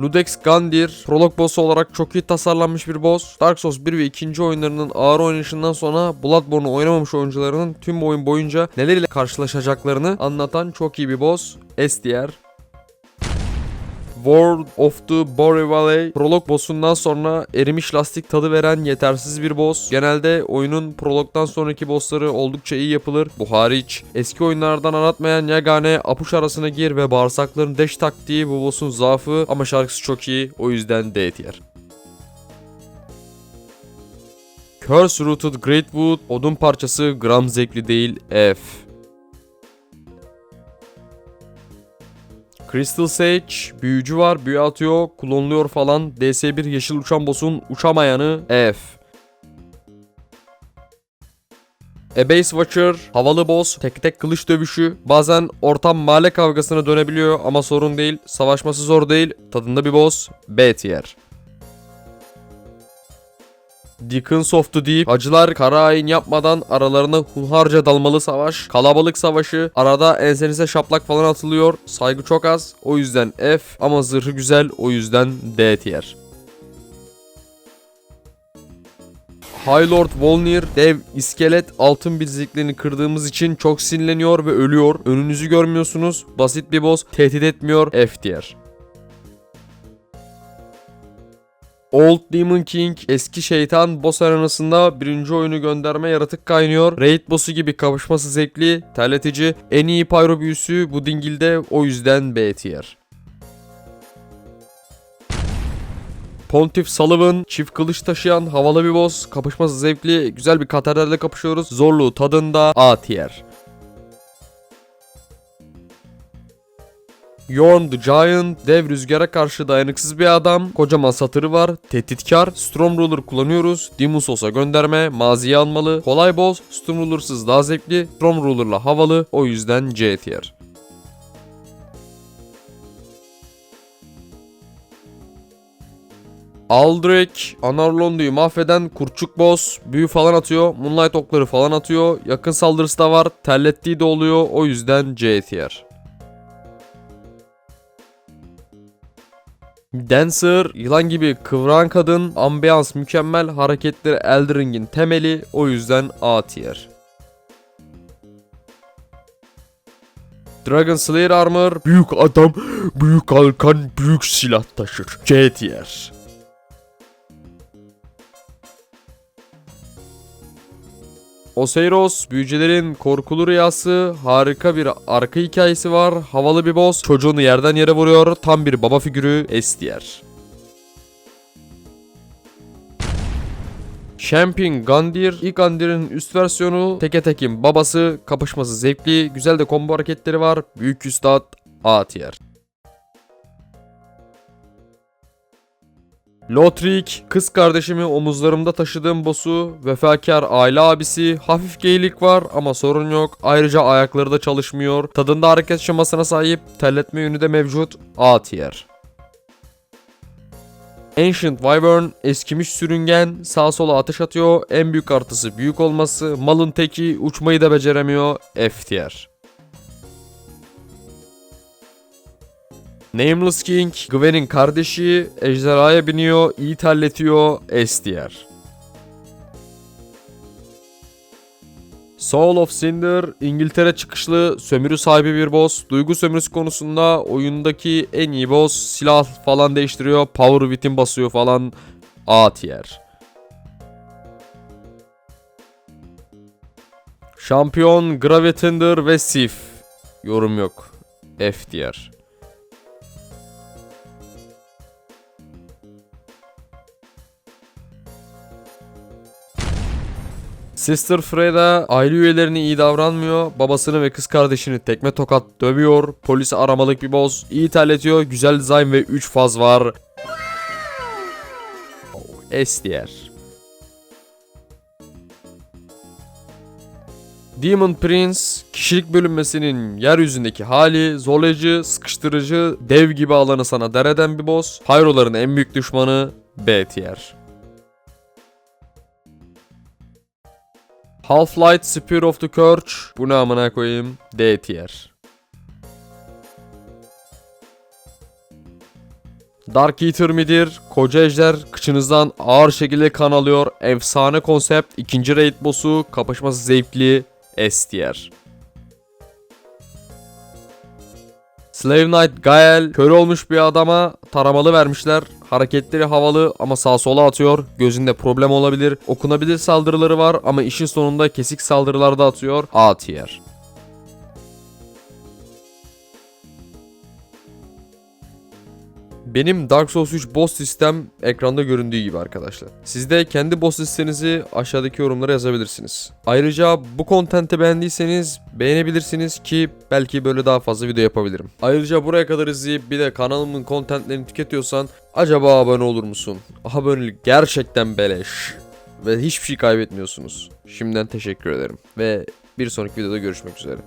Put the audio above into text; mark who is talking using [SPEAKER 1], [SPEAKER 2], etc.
[SPEAKER 1] Ludex Gandir prolog boss'u olarak çok iyi tasarlanmış bir boss. Dark Souls 1 ve 2. oyunlarının ağır oynayışından sonra Bloodborne'u oynamamış oyuncularının tüm oyun boyunca neler ile karşılaşacaklarını anlatan çok iyi bir boss. S tier. World of the Bore Valley prolog boss'undan sonra erimiş lastik tadı veren yetersiz bir boss. Genelde oyunun prologdan sonraki bossları oldukça iyi yapılır. Bu hariç eski oyunlardan aratmayan yegane apuş arasına gir ve bağırsakların deş taktiği bu boss'un zaafı ama şarkısı çok iyi o yüzden D tier. Curse Rooted Greatwood odun parçası gram zevkli değil F. Crystal Sage, büyücü var, büyü atıyor, klonluyor falan. DS1 yeşil uçan boss'un uçamayanı F. Abyss Watcher, havalı boss, tek tek kılıç dövüşü. Bazen ortam mahalle kavgasına dönebiliyor ama sorun değil. Savaşması zor değil, tadında bir boss. B tier. Deacons of the Deep. Hacılar kara ayin yapmadan aralarına hunharca dalmalı savaş. Kalabalık savaşı. Arada ensenize şaplak falan atılıyor. Saygı çok az. O yüzden F ama zırhı güzel. O yüzden D tier. High Lord Volnir dev iskelet altın bileziklerini kırdığımız için çok sinirleniyor ve ölüyor. Önünüzü görmüyorsunuz. Basit bir boss. Tehdit etmiyor. F tier. Old Demon King eski şeytan boss arenasında birinci oyunu gönderme yaratık kaynıyor. Raid boss'u gibi kapışması zevkli, terletici. En iyi pyro büyüsü bu dingilde o yüzden B tier. Pontiff Sullivan çift kılıç taşıyan havalı bir boss. Kapışması zevkli, güzel bir katedralde kapışıyoruz. Zorluğu tadında A tier. Yorn the Giant, dev rüzgara karşı dayanıksız bir adam, kocaman satırı var, tehditkar, Storm Ruler kullanıyoruz, Demon Souls'a gönderme, maziye almalı, kolay boss, Storm Ruler'sız daha zevkli, Storm Ruler'la havalı, o yüzden C tier. Aldrich, Anarlondu'yu mahveden kurçuk boss, büyü falan atıyor, Moonlight okları falan atıyor, yakın saldırısı da var, terlettiği de oluyor, o yüzden C tier. Dancer, yılan gibi kıvran kadın, ambiyans mükemmel, hareketleri Elden Ring'in temeli, o yüzden A tier. Dragon Slayer Armor, büyük adam, büyük kalkan, büyük silah taşır. C tier. Oseiros, büyücülerin korkulu rüyası, harika bir arka hikayesi var, havalı bir boss, çocuğunu yerden yere vuruyor, tam bir baba figürü S tier. Champion Gandir, ilk Gandir'in üst versiyonu, teke tekin babası, kapışması zevkli, güzel de combo hareketleri var, büyük üstad A tier. Lothric, kız kardeşimi omuzlarımda taşıdığım boss'u, vefakar aile abisi, hafif geylik var ama sorun yok. Ayrıca ayakları da çalışmıyor. Tadında hareket şemasına sahip, terletme yönü de mevcut. A tier. Ancient Wyvern, eskimiş sürüngen, sağa sola ateş atıyor, en büyük artısı büyük olması, malın teki, uçmayı da beceremiyor, F tier. Nameless King, Gwen'in kardeşi, ejderhaya biniyor, iyi terletiyor, S tier. Soul of Cinder, İngiltere çıkışlı sömürü sahibi bir boss. Duygu sömürüsü konusunda oyundaki en iyi boss. Silah falan değiştiriyor, power within basıyor falan. A tier. Şampiyon, Gravitender ve Sif. Yorum yok. F tier. Sister Freda aile üyelerine iyi davranmıyor. Babasını ve kız kardeşini tekme tokat dövüyor. Polisi aramalık bir boss. iyi terletiyor. Güzel dizayn ve 3 faz var. S tier. Demon Prince, kişilik bölünmesinin yeryüzündeki hali, zorlayıcı, sıkıştırıcı, dev gibi alanı sana dereden bir boss. Pyroların en büyük düşmanı B tier. Half-Light Spear of the Curse. Bu ne amına koyayım? D tier. Dark Eater midir? Koca ejder kıçınızdan ağır şekilde kan alıyor. Efsane konsept. ikinci raid boss'u. Kapışması zevkli. S tier. Slave Knight Gael kör olmuş bir adama taramalı vermişler. Hareketleri havalı ama sağ sola atıyor. Gözünde problem olabilir. Okunabilir saldırıları var ama işin sonunda kesik saldırılar da atıyor. A tier. Benim Dark Souls 3 boss sistem ekranda göründüğü gibi arkadaşlar. Siz de kendi boss listenizi aşağıdaki yorumlara yazabilirsiniz. Ayrıca bu kontenti beğendiyseniz beğenebilirsiniz ki belki böyle daha fazla video yapabilirim. Ayrıca buraya kadar izleyip bir de kanalımın kontentlerini tüketiyorsan acaba abone olur musun? Abonelik gerçekten beleş. Ve hiçbir şey kaybetmiyorsunuz. Şimdiden teşekkür ederim. Ve bir sonraki videoda görüşmek üzere.